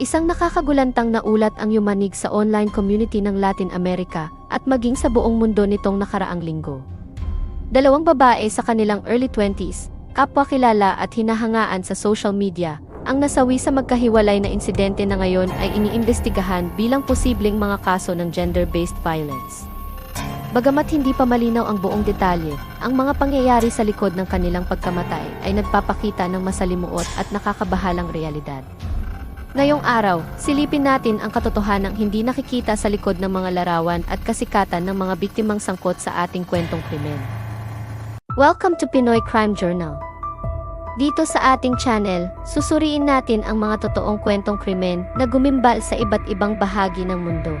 Isang nakakagulantang na ulat ang yumanig sa online community ng Latin America at maging sa buong mundo nitong nakaraang linggo. Dalawang babae sa kanilang early 20s, kapwa kilala at hinahangaan sa social media, ang nasawi sa magkahiwalay na insidente na ngayon ay iniimbestigahan bilang posibleng mga kaso ng gender-based violence. Bagamat hindi pa malinaw ang buong detalye, ang mga pangyayari sa likod ng kanilang pagkamatay ay nagpapakita ng masalimuot at nakakabahalang realidad. Ngayong araw, silipin natin ang katotohanang hindi nakikita sa likod ng mga larawan at kasikatan ng mga biktimang sangkot sa ating kwentong krimen. Welcome to Pinoy Crime Journal. Dito sa ating channel, susuriin natin ang mga totoong kwentong krimen na gumimbal sa iba't ibang bahagi ng mundo.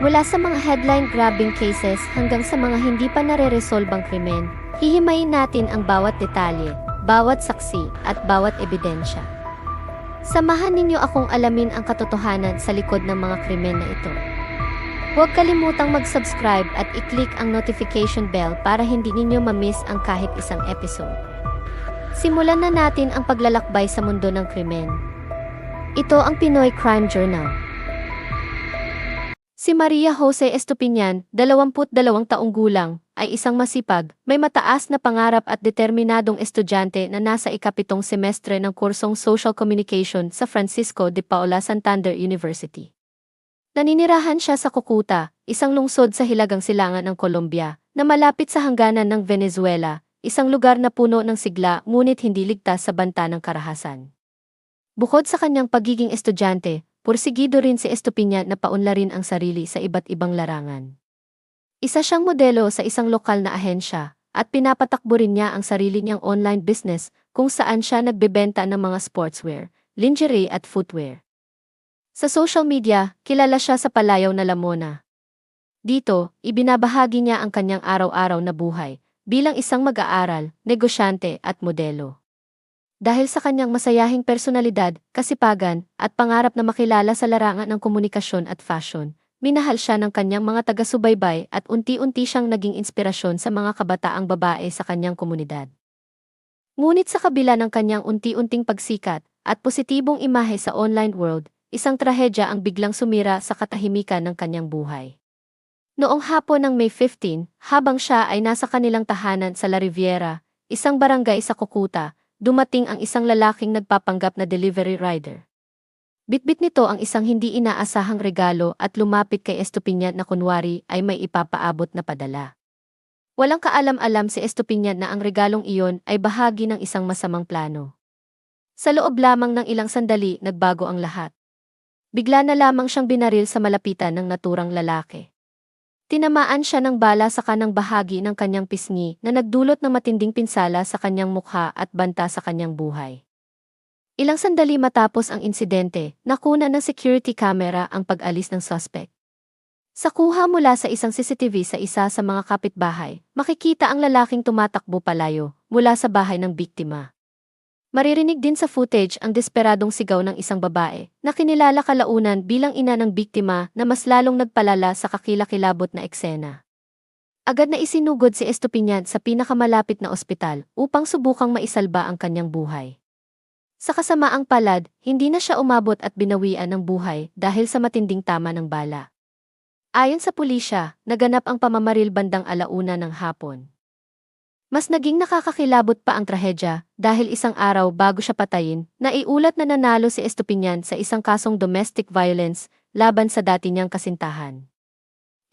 Mula sa mga headline-grabbing cases hanggang sa mga hindi pa nare-resolbang krimen, hihimayin natin ang bawat detalye, bawat saksi, at bawat ebidensya. Samahan ninyo akong alamin ang katotohanan sa likod ng mga krimen na ito. Huwag kalimutang mag-subscribe at i-click ang notification bell para hindi ninyo ma-miss ang kahit isang episode. Simulan na natin ang paglalakbay sa mundo ng krimen. Ito ang Pinoy Crime Journal. Si Maria Jose Estupinian, 22 taong gulang, ay isang masipag, may mataas na pangarap at determinadong estudyante na nasa ikapitong semestre ng kursong Social Communication sa Francisco de Paula Santander University. Naninirahan siya sa Cucuta, isang lungsod sa hilagang silangan ng Colombia, na malapit sa hangganan ng Venezuela, isang lugar na puno ng sigla ngunit hindi ligtas sa banta ng karahasan. Bukod sa kanyang pagiging estudyante, pursigido rin si Estupinian na paunlarin ang sarili sa iba't ibang larangan. Isa siyang modelo sa isang lokal na ahensya, at pinapatakbo rin niya ang sarili niyang online business kung saan siya nagbebenta ng mga sportswear, lingerie at footwear. Sa social media, kilala siya sa palayaw na Lamona. Dito, ibinabahagi niya ang kanyang araw-araw na buhay bilang isang mag-aaral, negosyante at modelo. Dahil sa kanyang masayahing personalidad, kasipagan, at pangarap na makilala sa larangan ng komunikasyon at fashion, minahal siya ng kanyang mga taga-subaybay at unti-unti siyang naging inspirasyon sa mga kabataang babae sa kanyang komunidad. Ngunit sa kabila ng kanyang unti-unting pagsikat at positibong imahe sa online world, isang trahedya ang biglang sumira sa katahimikan ng kanyang buhay. Noong hapon ng May 15, habang siya ay nasa kanilang tahanan sa La Riviera, isang barangay sa Cucuta, dumating ang isang lalaking nagpapanggap na delivery rider. Bitbit nito ang isang hindi inaasahang regalo at lumapit kay Estupinian na kunwari ay may ipapaabot na padala. Walang kaalam-alam si Estupinian na ang regalong iyon ay bahagi ng isang masamang plano. Sa loob lamang ng ilang sandali, nagbago ang lahat. Bigla na lamang siyang binaril sa malapitan ng naturang lalaki. Tinamaan siya ng bala sa kanang bahagi ng kanyang pisngi na nagdulot ng matinding pinsala sa kanyang mukha at banta sa kanyang buhay. Ilang sandali matapos ang insidente, nakuna ng security camera ang pag-alis ng suspect. Sa kuha mula sa isang CCTV sa isa sa mga kapitbahay, makikita ang lalaking tumatakbo palayo mula sa bahay ng biktima. Maririnig din sa footage ang desperadong sigaw ng isang babae na kinilala kalaunan bilang ina ng biktima na mas lalong nagpalala sa kakilakilabot na eksena. Agad na isinugod si Estupinian sa pinakamalapit na ospital upang subukang maisalba ang kanyang buhay. Sa kasamaang palad, hindi na siya umabot at binawian ng buhay dahil sa matinding tama ng bala. Ayon sa pulisya, naganap ang pamamaril bandang alauna ng hapon. Mas naging nakakakilabot pa ang trahedya dahil isang araw bago siya patayin, naiulat na nanalo si Estupinian sa isang kasong domestic violence laban sa dati niyang kasintahan.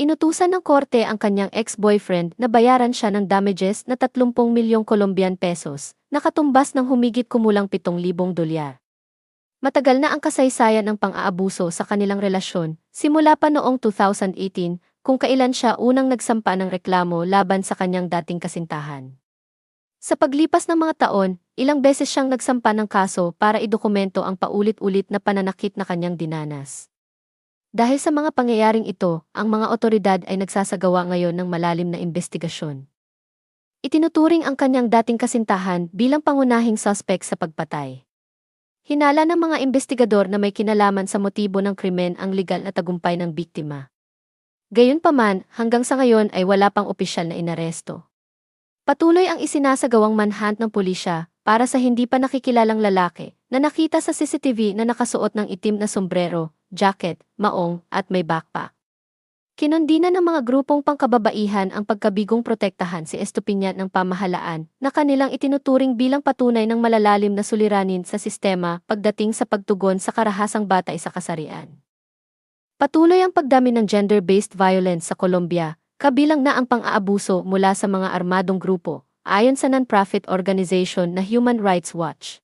Inutusan ng korte ang kanyang ex-boyfriend na bayaran siya ng damages na 30 milyong Colombian pesos, nakatumbas ng humigit kumulang 7,000 dolyar. Matagal na ang kasaysayan ng pang-aabuso sa kanilang relasyon, simula pa noong 2018 kung kailan siya unang nagsampa ng reklamo laban sa kanyang dating kasintahan. Sa paglipas ng mga taon, ilang beses siyang nagsampa ng kaso para idokumento ang paulit-ulit na pananakit na kanyang dinanas. Dahil sa mga pangyayaring ito, ang mga otoridad ay nagsasagawa ngayon ng malalim na investigasyon. Itinuturing ang kanyang dating kasintahan bilang pangunahing suspect sa pagpatay. Hinala ng mga investigador na may kinalaman sa motibo ng krimen ang legal na tagumpay ng biktima. Gayunpaman, hanggang sa ngayon ay wala pang opisyal na inaresto. Patuloy ang isinasagawang manhunt ng pulisya para sa hindi pa nakikilalang lalaki na nakita sa CCTV na nakasuot ng itim na sombrero, jacket, maong, at may backpack. Kinundina ng mga grupong pangkababaihan ang pagkabigong protektahan si Estupiñan ng pamahalaan na kanilang itinuturing bilang patunay ng malalalim na suliranin sa sistema pagdating sa pagtugon sa karahasang batay sa kasarian. Patuloy ang pagdami ng gender-based violence sa Colombia, kabilang na ang pang-aabuso mula sa mga armadong grupo, ayon sa non-profit organization na Human Rights Watch.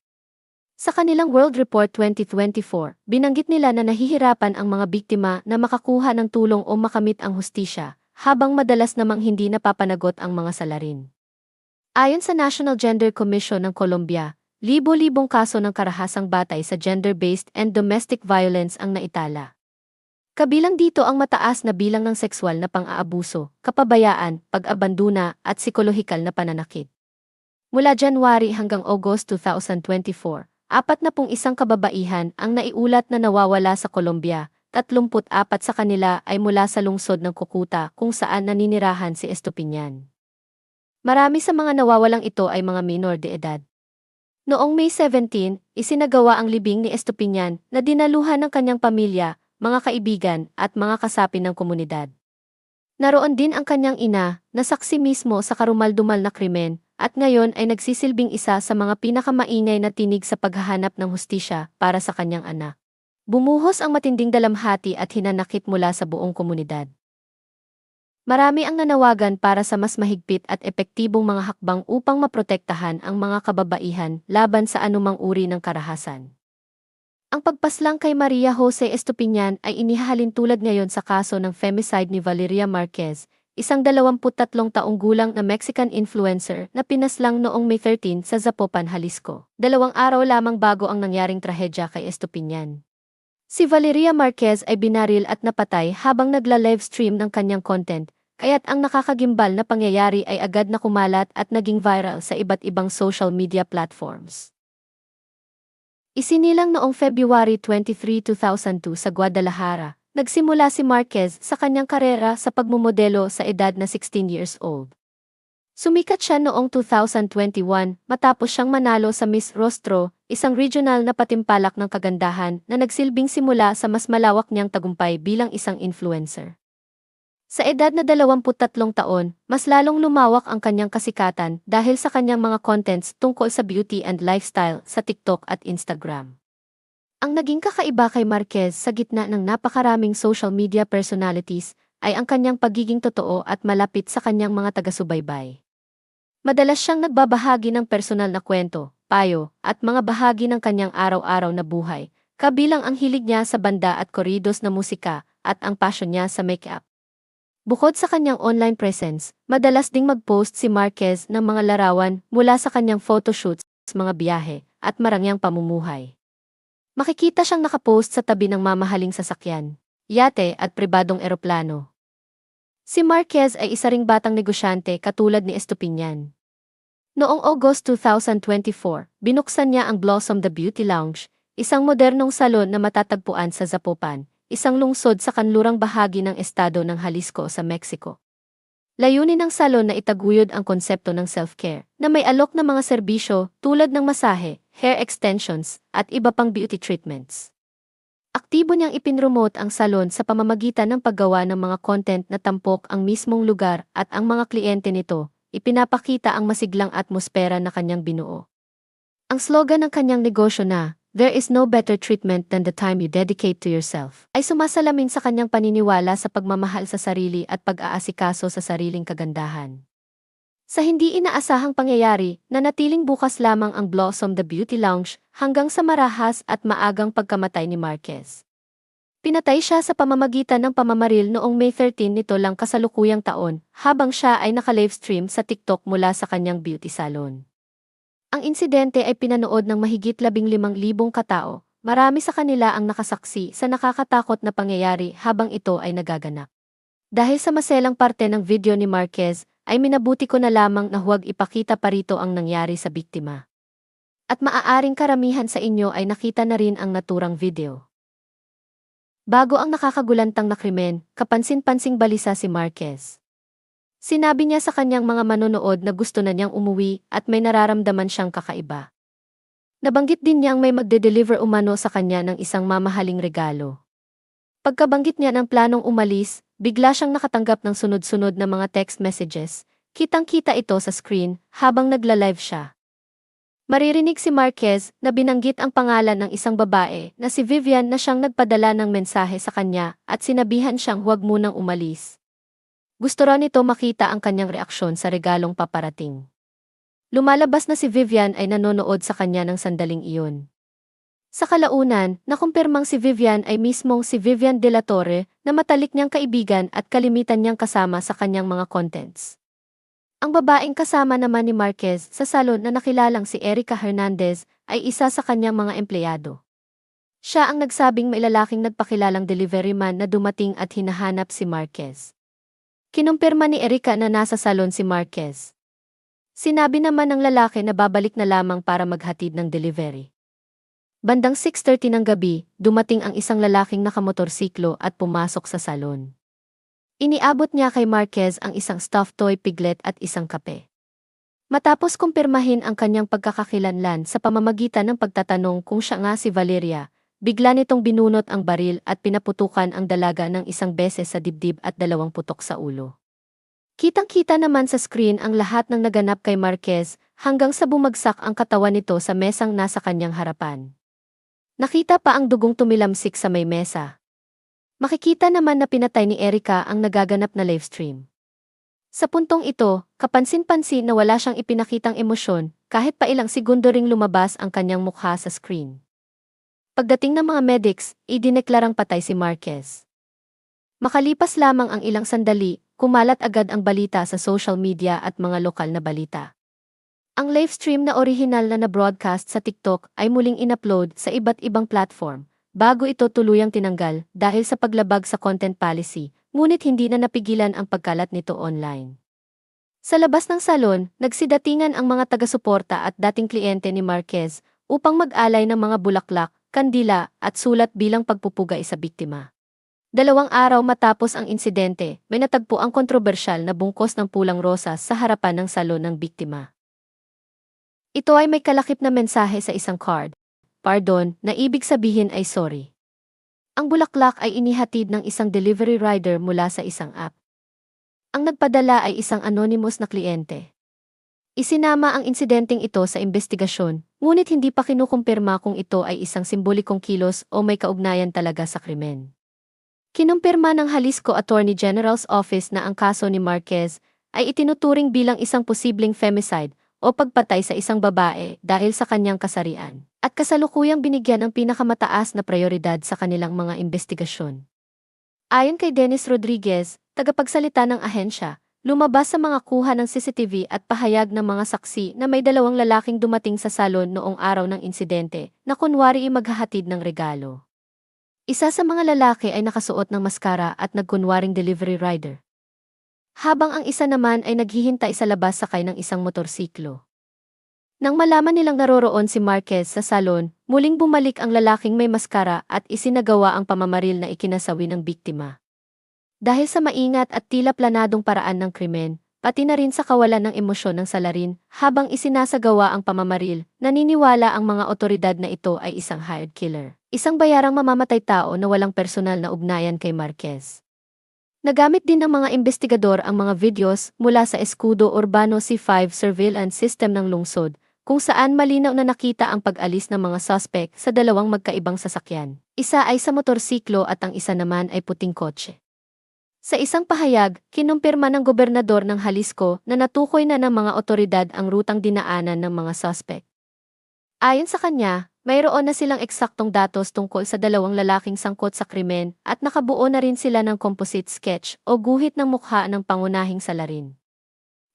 Sa kanilang World Report 2024, binanggit nila na nahihirapan ang mga biktima na makakuha ng tulong o makamit ang hustisya, habang madalas namang hindi napapanagot ang mga salarin. Ayon sa National Gender Commission ng Colombia, libo-libong kaso ng karahasang batay sa gender-based and domestic violence ang naitala. Kabilang dito ang mataas na bilang ng sexual na pang-aabuso, kapabayaan, pag-abandona at psikolohikal na pananakit. Mula January hanggang August 2024, Apat na pong isang kababaihan ang naiulat na nawawala sa Colombia, 34 sa kanila ay mula sa lungsod ng Kukuta kung saan naninirahan si Estupinian. Marami sa mga nawawalang ito ay mga minor de edad. Noong May 17, isinagawa ang libing ni Estupinian na dinaluhan ng kanyang pamilya, mga kaibigan at mga kasapi ng komunidad. Naroon din ang kanyang ina, na saksi mismo sa karumaldumal na krimen, at ngayon ay nagsisilbing isa sa mga pinakamaingay na tinig sa paghahanap ng hustisya para sa kanyang anak. Bumuhos ang matinding dalamhati at hinanakit mula sa buong komunidad. Marami ang nanawagan para sa mas mahigpit at epektibong mga hakbang upang maprotektahan ang mga kababaihan laban sa anumang uri ng karahasan. Ang pagpaslang kay Maria Jose Estupiñan ay inihahalin tulad ngayon sa kaso ng femicide ni Valeria Marquez, isang 23 taong gulang na Mexican influencer na pinaslang noong May 13 sa Zapopan, Jalisco. Dalawang araw lamang bago ang nangyaring trahedya kay Estupinian. Si Valeria Marquez ay binaril at napatay habang nagla-livestream ng kanyang content, kaya't ang nakakagimbal na pangyayari ay agad na kumalat at naging viral sa iba't ibang social media platforms. Isinilang noong February 23, 2002 sa Guadalajara, Nagsimula si Marquez sa kanyang karera sa pagmumodelo sa edad na 16 years old. Sumikat siya noong 2021 matapos siyang manalo sa Miss Rostro, isang regional na patimpalak ng kagandahan na nagsilbing simula sa mas malawak niyang tagumpay bilang isang influencer. Sa edad na 23 taon, mas lalong lumawak ang kanyang kasikatan dahil sa kanyang mga contents tungkol sa beauty and lifestyle sa TikTok at Instagram. Ang naging kakaiba kay Marquez sa gitna ng napakaraming social media personalities ay ang kanyang pagiging totoo at malapit sa kanyang mga taga-subaybay. Madalas siyang nagbabahagi ng personal na kwento, payo, at mga bahagi ng kanyang araw-araw na buhay, kabilang ang hilig niya sa banda at koridos na musika at ang passion niya sa makeup. Bukod sa kanyang online presence, madalas ding mag-post si Marquez ng mga larawan mula sa kanyang photoshoots, mga biyahe, at marangyang pamumuhay. Makikita siyang nakapost sa tabi ng mamahaling sasakyan, yate at pribadong eroplano. Si Marquez ay isa ring batang negosyante katulad ni Estupinian. Noong August 2024, binuksan niya ang Blossom the Beauty Lounge, isang modernong salon na matatagpuan sa Zapopan, isang lungsod sa kanlurang bahagi ng estado ng Jalisco sa Mexico. Layunin ng salon na itaguyod ang konsepto ng self-care, na may alok na mga serbisyo tulad ng masahe, hair extensions, at iba pang beauty treatments. Aktibo niyang ipinromote ang salon sa pamamagitan ng paggawa ng mga content na tampok ang mismong lugar at ang mga kliyente nito, ipinapakita ang masiglang atmosfera na kanyang binuo. Ang slogan ng kanyang negosyo na, There is no better treatment than the time you dedicate to yourself. Ay sumasalamin sa kanyang paniniwala sa pagmamahal sa sarili at pag-aasikaso sa sariling kagandahan. Sa hindi inaasahang pangyayari, nanatiling bukas lamang ang Blossom the Beauty Lounge hanggang sa marahas at maagang pagkamatay ni Marquez. Pinatay siya sa pamamagitan ng pamamaril noong May 13 nito lang kasalukuyang taon, habang siya ay naka-livestream sa TikTok mula sa kanyang beauty salon. Ang insidente ay pinanood ng mahigit labing limang libong katao. Marami sa kanila ang nakasaksi sa nakakatakot na pangyayari habang ito ay nagaganap. Dahil sa maselang parte ng video ni Marquez, ay minabuti ko na lamang na huwag ipakita pa rito ang nangyari sa biktima. At maaaring karamihan sa inyo ay nakita na rin ang naturang video. Bago ang nakakagulantang na krimen, kapansin-pansing balisa si Marquez. Sinabi niya sa kanyang mga manonood na gusto na niyang umuwi at may nararamdaman siyang kakaiba. Nabanggit din niyang may magde-deliver umano sa kanya ng isang mamahaling regalo. Pagkabanggit niya ng planong umalis, bigla siyang nakatanggap ng sunod-sunod na mga text messages. Kitang-kita ito sa screen habang nagla-live siya. Maririnig si Marquez na binanggit ang pangalan ng isang babae na si Vivian na siyang nagpadala ng mensahe sa kanya at sinabihan siyang huwag munang umalis. Gusto raw nito makita ang kanyang reaksyon sa regalong paparating. Lumalabas na si Vivian ay nanonood sa kanya ng sandaling iyon. Sa kalaunan, nakumpirmang si Vivian ay mismong si Vivian de la Torre na matalik niyang kaibigan at kalimitan niyang kasama sa kanyang mga contents. Ang babaeng kasama naman ni Marquez sa salon na nakilalang si Erica Hernandez ay isa sa kanyang mga empleyado. Siya ang nagsabing may lalaking nagpakilalang delivery man na dumating at hinahanap si Marquez. Kinumpirma ni Erica na nasa salon si Marquez. Sinabi naman ng lalaki na babalik na lamang para maghatid ng delivery. Bandang 6.30 ng gabi, dumating ang isang lalaking nakamotorsiklo at pumasok sa salon. Iniabot niya kay Marquez ang isang stuffed toy piglet at isang kape. Matapos kumpirmahin ang kanyang pagkakakilanlan sa pamamagitan ng pagtatanong kung siya nga si Valeria, bigla nitong binunot ang baril at pinaputukan ang dalaga ng isang beses sa dibdib at dalawang putok sa ulo. Kitang-kita naman sa screen ang lahat ng naganap kay Marquez hanggang sa bumagsak ang katawan nito sa mesang nasa kanyang harapan. Nakita pa ang dugong tumilamsik sa may mesa. Makikita naman na pinatay ni Erica ang nagaganap na livestream. Sa puntong ito, kapansin-pansin na wala siyang ipinakitang emosyon kahit pa ilang segundo ring lumabas ang kanyang mukha sa screen. Pagdating ng mga medics, idineklarang patay si Marquez. Makalipas lamang ang ilang sandali, kumalat agad ang balita sa social media at mga lokal na balita. Ang live stream na orihinal na na-broadcast sa TikTok ay muling inupload sa iba't ibang platform, bago ito tuluyang tinanggal dahil sa paglabag sa content policy, ngunit hindi na napigilan ang pagkalat nito online. Sa labas ng salon, nagsidatingan ang mga taga-suporta at dating kliyente ni Marquez upang mag-alay ng mga bulaklak, kandila at sulat bilang pagpupugay sa biktima. Dalawang araw matapos ang insidente, may natagpo ang kontrobersyal na bungkos ng pulang rosas sa harapan ng salon ng biktima. Ito ay may kalakip na mensahe sa isang card. Pardon, na ibig sabihin ay sorry. Ang bulaklak ay inihatid ng isang delivery rider mula sa isang app. Ang nagpadala ay isang anonymous na kliyente. Isinama ang insidenteng ito sa investigasyon, ngunit hindi pa kinukumpirma kung ito ay isang simbolikong kilos o may kaugnayan talaga sa krimen. Kinumpirma ng Jalisco Attorney General's Office na ang kaso ni Marquez ay itinuturing bilang isang posibleng femicide o pagpatay sa isang babae dahil sa kanyang kasarian, at kasalukuyang binigyan ng pinakamataas na prioridad sa kanilang mga investigasyon. Ayon kay Dennis Rodriguez, tagapagsalita ng ahensya, lumabas sa mga kuha ng CCTV at pahayag ng mga saksi na may dalawang lalaking dumating sa salon noong araw ng insidente na kunwari maghahatid ng regalo. Isa sa mga lalaki ay nakasuot ng maskara at nagkunwaring delivery rider. Habang ang isa naman ay naghihintay sa labas sakay ng isang motorsiklo. Nang malaman nilang naroroon si Marquez sa salon, muling bumalik ang lalaking may maskara at isinagawa ang pamamaril na ikinasawi ng biktima. Dahil sa maingat at tila planadong paraan ng krimen, pati na rin sa kawalan ng emosyon ng salarin, habang isinasagawa ang pamamaril, naniniwala ang mga otoridad na ito ay isang hired killer. Isang bayarang mamamatay tao na walang personal na ugnayan kay Marquez. Nagamit din ng mga investigador ang mga videos mula sa Escudo Urbano C5 surveillance system ng lungsod, kung saan malinaw na nakita ang pag-alis ng mga suspect sa dalawang magkaibang sasakyan. Isa ay sa motorsiklo at ang isa naman ay puting kotse. Sa isang pahayag, kinumpirma ng gobernador ng Jalisco na natukoy na ng mga otoridad ang rutang dinaanan ng mga suspect. Ayon sa kanya, mayroon na silang eksaktong datos tungkol sa dalawang lalaking sangkot sa krimen at nakabuo na rin sila ng composite sketch o guhit ng mukha ng pangunahing salarin.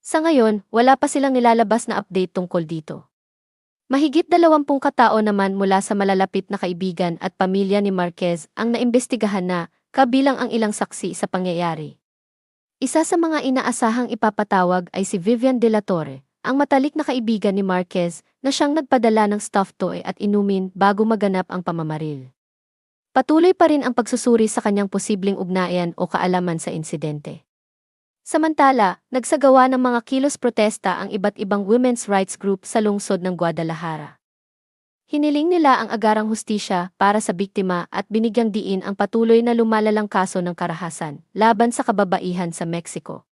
Sa ngayon, wala pa silang nilalabas na update tungkol dito. Mahigit dalawampung katao naman mula sa malalapit na kaibigan at pamilya ni Marquez ang naimbestigahan na kabilang ang ilang saksi sa pangyayari. Isa sa mga inaasahang ipapatawag ay si Vivian de la Torre, ang matalik na kaibigan ni Marquez na siyang nagpadala ng stuffed toy at inumin bago maganap ang pamamaril. Patuloy pa rin ang pagsusuri sa kanyang posibleng ugnayan o kaalaman sa insidente. Samantala, nagsagawa ng mga kilos protesta ang iba't ibang women's rights group sa lungsod ng Guadalajara. Hiniling nila ang agarang hustisya para sa biktima at binigyang diin ang patuloy na lumalalang kaso ng karahasan laban sa kababaihan sa Mexico.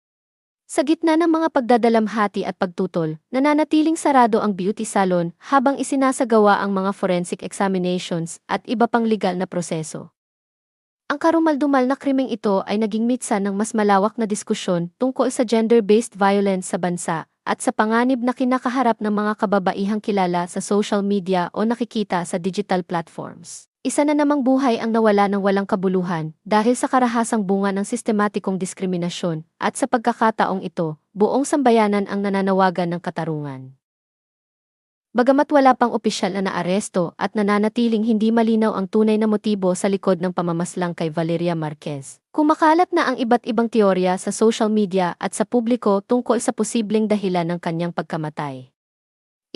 Sa gitna ng mga pagdadalamhati at pagtutol, nananatiling sarado ang beauty salon habang isinasagawa ang mga forensic examinations at iba pang legal na proseso. Ang karumaldumal na krimeng ito ay naging mitsan ng mas malawak na diskusyon tungkol sa gender-based violence sa bansa at sa panganib na kinakaharap ng mga kababaihang kilala sa social media o nakikita sa digital platforms. Isa na namang buhay ang nawala ng walang kabuluhan dahil sa karahasang bunga ng sistematikong diskriminasyon at sa pagkakataong ito, buong sambayanan ang nananawagan ng katarungan. Bagamat wala pang opisyal na naaresto at nananatiling hindi malinaw ang tunay na motibo sa likod ng pamamaslang kay Valeria Marquez, kumakalat na ang iba't ibang teorya sa social media at sa publiko tungkol sa posibleng dahilan ng kanyang pagkamatay.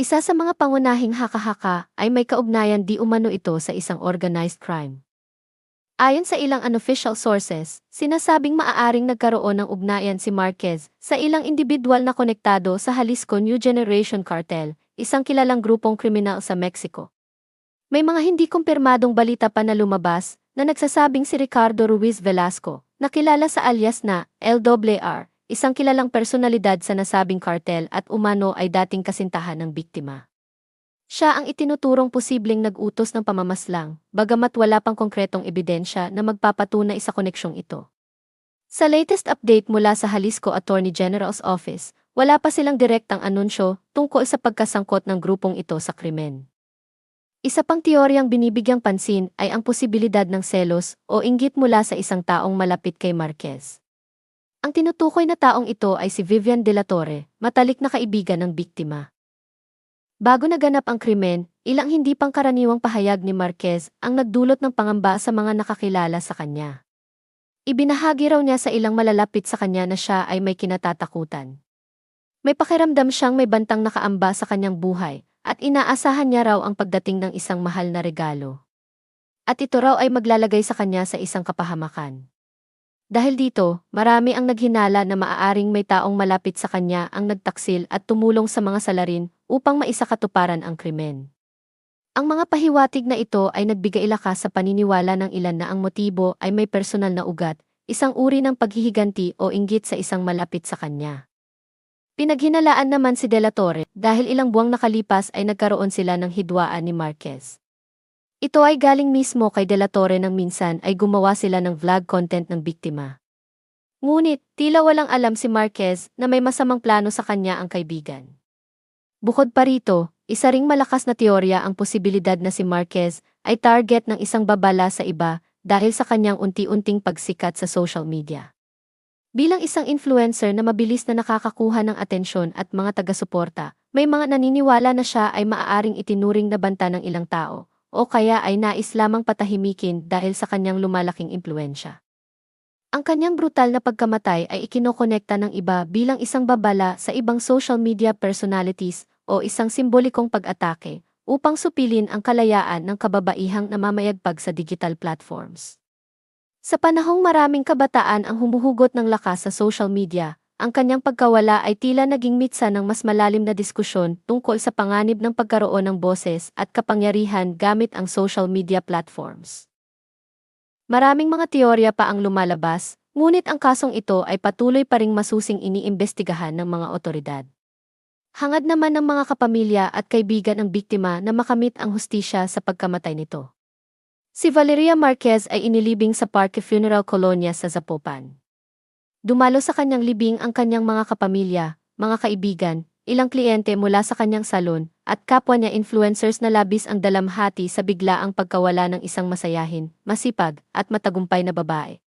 Isa sa mga pangunahing haka-haka ay may kaugnayan di umano ito sa isang organized crime. Ayon sa ilang unofficial sources, sinasabing maaaring nagkaroon ng ugnayan si Marquez sa ilang individual na konektado sa Jalisco New Generation Cartel, isang kilalang grupong kriminal sa Mexico. May mga hindi kumpirmadong balita pa na lumabas na nagsasabing si Ricardo Ruiz Velasco, nakilala sa alias na LWR, isang kilalang personalidad sa nasabing kartel at umano ay dating kasintahan ng biktima. Siya ang itinuturong posibleng nag-utos ng pamamaslang, bagamat wala pang konkretong ebidensya na magpapatunay sa koneksyong ito. Sa latest update mula sa Jalisco Attorney General's Office, wala pa silang direktang anunsyo tungkol sa pagkasangkot ng grupong ito sa krimen. Isa pang teoryang binibigyang pansin ay ang posibilidad ng selos o inggit mula sa isang taong malapit kay Marquez. Ang tinutukoy na taong ito ay si Vivian De La Torre, matalik na kaibigan ng biktima. Bago naganap ang krimen, ilang hindi pangkaraniwang pahayag ni Marquez ang nagdulot ng pangamba sa mga nakakilala sa kanya. Ibinahagi raw niya sa ilang malalapit sa kanya na siya ay may kinatatakutan. May pakiramdam siyang may bantang nakaamba sa kanyang buhay, at inaasahan niya raw ang pagdating ng isang mahal na regalo. At ito raw ay maglalagay sa kanya sa isang kapahamakan. Dahil dito, marami ang naghinala na maaaring may taong malapit sa kanya ang nagtaksil at tumulong sa mga salarin upang maisakatuparan ang krimen. Ang mga pahiwatig na ito ay nagbigay lakas sa paniniwala ng ilan na ang motibo ay may personal na ugat, isang uri ng paghihiganti o inggit sa isang malapit sa kanya. Pinaghinalaan naman si De La Torre dahil ilang buwang nakalipas ay nagkaroon sila ng hidwaan ni Marquez. Ito ay galing mismo kay De La Torre nang minsan ay gumawa sila ng vlog content ng biktima. Ngunit, tila walang alam si Marquez na may masamang plano sa kanya ang kaibigan. Bukod pa rito, isa ring malakas na teorya ang posibilidad na si Marquez ay target ng isang babala sa iba dahil sa kanyang unti-unting pagsikat sa social media. Bilang isang influencer na mabilis na nakakakuha ng atensyon at mga taga-suporta, may mga naniniwala na siya ay maaaring itinuring na banta ng ilang tao, o kaya ay nais lamang patahimikin dahil sa kanyang lumalaking impluensya. Ang kanyang brutal na pagkamatay ay ikinokonekta ng iba bilang isang babala sa ibang social media personalities o isang simbolikong pag-atake upang supilin ang kalayaan ng kababaihang namamayagpag sa digital platforms. Sa panahong maraming kabataan ang humuhugot ng lakas sa social media, ang kanyang pagkawala ay tila naging mitsa ng mas malalim na diskusyon tungkol sa panganib ng pagkaroon ng boses at kapangyarihan gamit ang social media platforms. Maraming mga teorya pa ang lumalabas, ngunit ang kasong ito ay patuloy pa ring masusing iniimbestigahan ng mga otoridad. Hangad naman ng mga kapamilya at kaibigan ng biktima na makamit ang hustisya sa pagkamatay nito. Si Valeria Marquez ay inilibing sa Parque Funeral Colonia sa Zapopan. Dumalo sa kanyang libing ang kanyang mga kapamilya, mga kaibigan, ilang kliyente mula sa kanyang salon, at kapwa niya influencers na labis ang dalamhati sa biglaang pagkawala ng isang masayahin, masipag, at matagumpay na babae.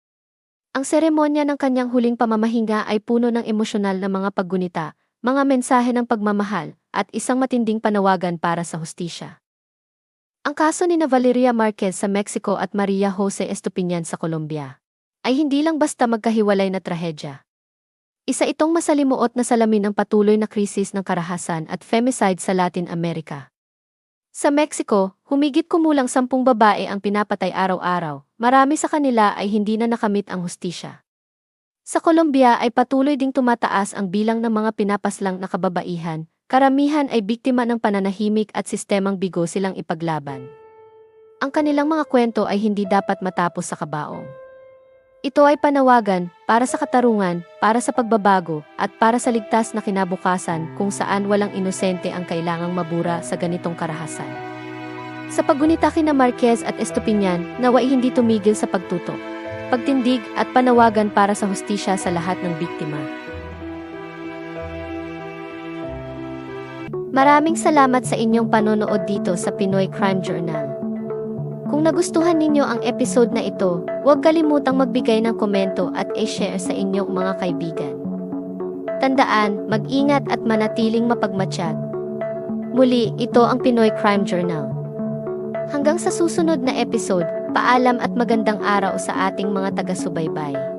Ang seremonya ng kanyang huling pamamahinga ay puno ng emosyonal na mga paggunita, mga mensahe ng pagmamahal, at isang matinding panawagan para sa hustisya. Ang kaso ni na Valeria Marquez sa Mexico at Maria Jose Estupiñan sa Colombia ay hindi lang basta magkahiwalay na trahedya. Isa itong masalimuot na salamin ng patuloy na krisis ng karahasan at femicide sa Latin America. Sa Mexico, humigit kumulang sampung babae ang pinapatay araw-araw, marami sa kanila ay hindi na nakamit ang hustisya. Sa Colombia ay patuloy ding tumataas ang bilang ng mga pinapaslang na kababaihan, karamihan ay biktima ng pananahimik at sistemang bigo silang ipaglaban. Ang kanilang mga kwento ay hindi dapat matapos sa kabaong. Ito ay panawagan para sa katarungan, para sa pagbabago, at para sa ligtas na kinabukasan kung saan walang inosente ang kailangang mabura sa ganitong karahasan. Sa paggunita kina Marquez at Estopinian, naway hindi tumigil sa pagtutok, pagtindig at panawagan para sa hustisya sa lahat ng biktima. Maraming salamat sa inyong panonood dito sa Pinoy Crime Journal. Kung nagustuhan ninyo ang episode na ito, huwag kalimutang magbigay ng komento at i-share sa inyong mga kaibigan. Tandaan, mag-ingat at manatiling mapagmatsyag. Muli, ito ang Pinoy Crime Journal. Hanggang sa susunod na episode, paalam at magandang araw sa ating mga taga-subaybay.